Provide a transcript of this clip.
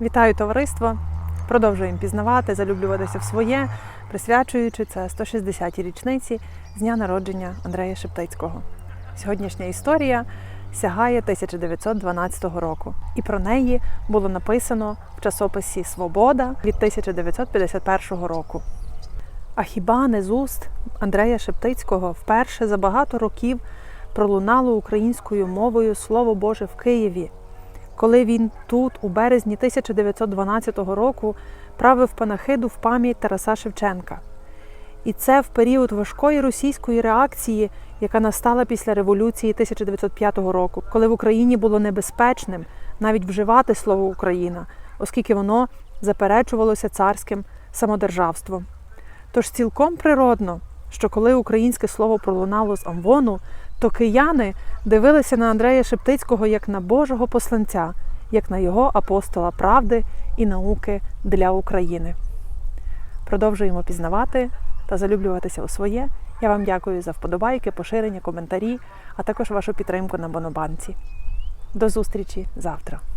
Вітаю товариство! Продовжуємо пізнавати, залюблюватися в своє, присвячуючи це 160-й річниці з дня народження Андрея Шептицького. Сьогоднішня історія сягає 1912 року, і про неї було написано в часописі Свобода від 1951 року. А хіба не з уст Андрея Шептицького вперше за багато років пролунало українською мовою Слово Боже в Києві, коли він тут, у березні 1912 року, правив панахиду в пам'ять Тараса Шевченка. І це в період важкої російської реакції, яка настала після революції 1905 року, коли в Україні було небезпечним навіть вживати слово Україна, оскільки воно заперечувалося царським самодержавством. Тож цілком природно, що коли українське слово пролунало з Амвону, то кияни дивилися на Андрея Шептицького як на Божого посланця, як на його апостола правди і науки для України. Продовжуємо пізнавати та залюблюватися у своє. Я вам дякую за вподобайки, поширення, коментарі, а також вашу підтримку на Бонобанці. До зустрічі завтра!